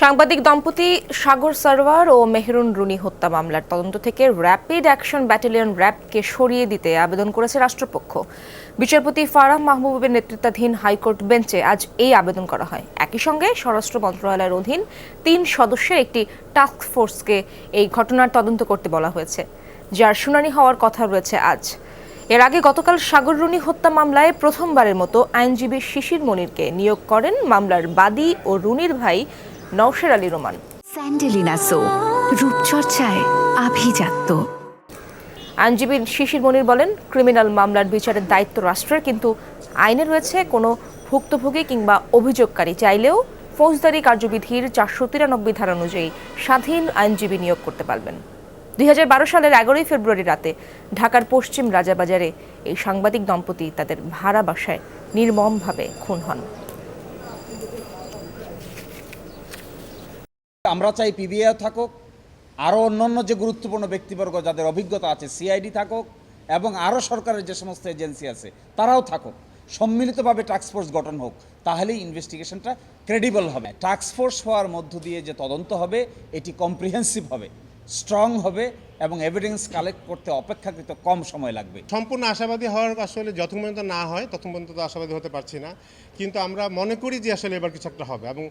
সাংবাদিক দম্পতি সাগর সারওয়ার ও মেহরুন রুনি হত্যা মামলার তদন্ত থেকে র্যাপিড অ্যাকশন ব্যাটালিয়ন র্যাবকে সরিয়ে দিতে আবেদন করেছে রাষ্ট্রপক্ষ। বিচারপতি ফারাহ মাহবুবের নেতৃত্বাধীন হাইকোর্ট বেঞ্চে আজ এই আবেদন করা হয়। একই সঙ্গে স্বরাষ্ট্র মন্ত্রণালয়ের অধীন তিন সদস্যের একটি টাস্ক ফোর্সকে এই ঘটনার তদন্ত করতে বলা হয়েছে, যার শুনানি হওয়ার কথা রয়েছে আজ। এর আগে গতকাল সাগর রুনি হত্যা মামলায় প্রথমবারের মতো আইনজীবী শিশির মনিরকে নিয়োগ করেন মামলার বাদী ও রুনির ভাই নওশের আলী রোমান। স্যান্ডেলিনা সো রূপচর্চায় আভিজাত্য। আইনজীবী শিশির মনির বলেন ক্রিমিনাল মামলার বিচারের দায়িত্ব রাষ্ট্রের কিন্তু আইনে রয়েছে কোনো ভুক্তভোগী কিংবা অভিযোগকারী। চাইলেও ফৌজদারি কার্যবিধির চারশো তিরানব্বই ধারা অনুযায়ী স্বাধীন আইনজীবী নিয়োগ করতে পারবেন। দুই হাজার বারো সালের এগারোই ফেব্রুয়ারি রাতে ঢাকার পশ্চিম রাজাবাজারে এই সাংবাদিক দম্পতি তাদের ভাড়া বাসায় নির্মমভাবে খুন হন। আমরা চাই পিবিআই থাকুক আরও অন্যান্য যে গুরুত্বপূর্ণ ব্যক্তিবর্গ যাদের অভিজ্ঞতা আছে সিআইডি থাকুক, এবং আরও সরকারের যে সমস্ত এজেন্সি আছে, তারাও থাকুক। সম্মিলিতভাবে টাস্কফোর্স গঠন হোক, তাহলেই ইনভেস্টিগেশনটা ক্রেডিবল হবে। টাস্কফোর্স হওয়ার মধ্য দিয়ে যে তদন্ত হবে, এটি কম্প্রিহেন্সিভ হবে। স্ট্রং হবে এবং এভিডেন্স কালেক্ট করতে অপেক্ষাকৃত কম সময় লাগবে। সম্পূর্ণ আশাবাদী হওয়ার আসলে যত পর্যন্ত না হয়, ততক্ষণ পর্যন্ত তো আশাবাদী হতে পারছি না। কিন্তু আমরা মনে করি যে আসলে এবার কিছু একটা হবে এবং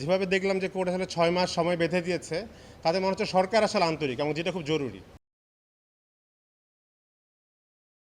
যেভাবে দেখলাম যে কোর্ট আসলে ছয় মাস সময় বেঁধে দিয়েছে, তাতে মনে হচ্ছে সরকার আসলে আন্তরিক এবং যেটা খুব জরুরি।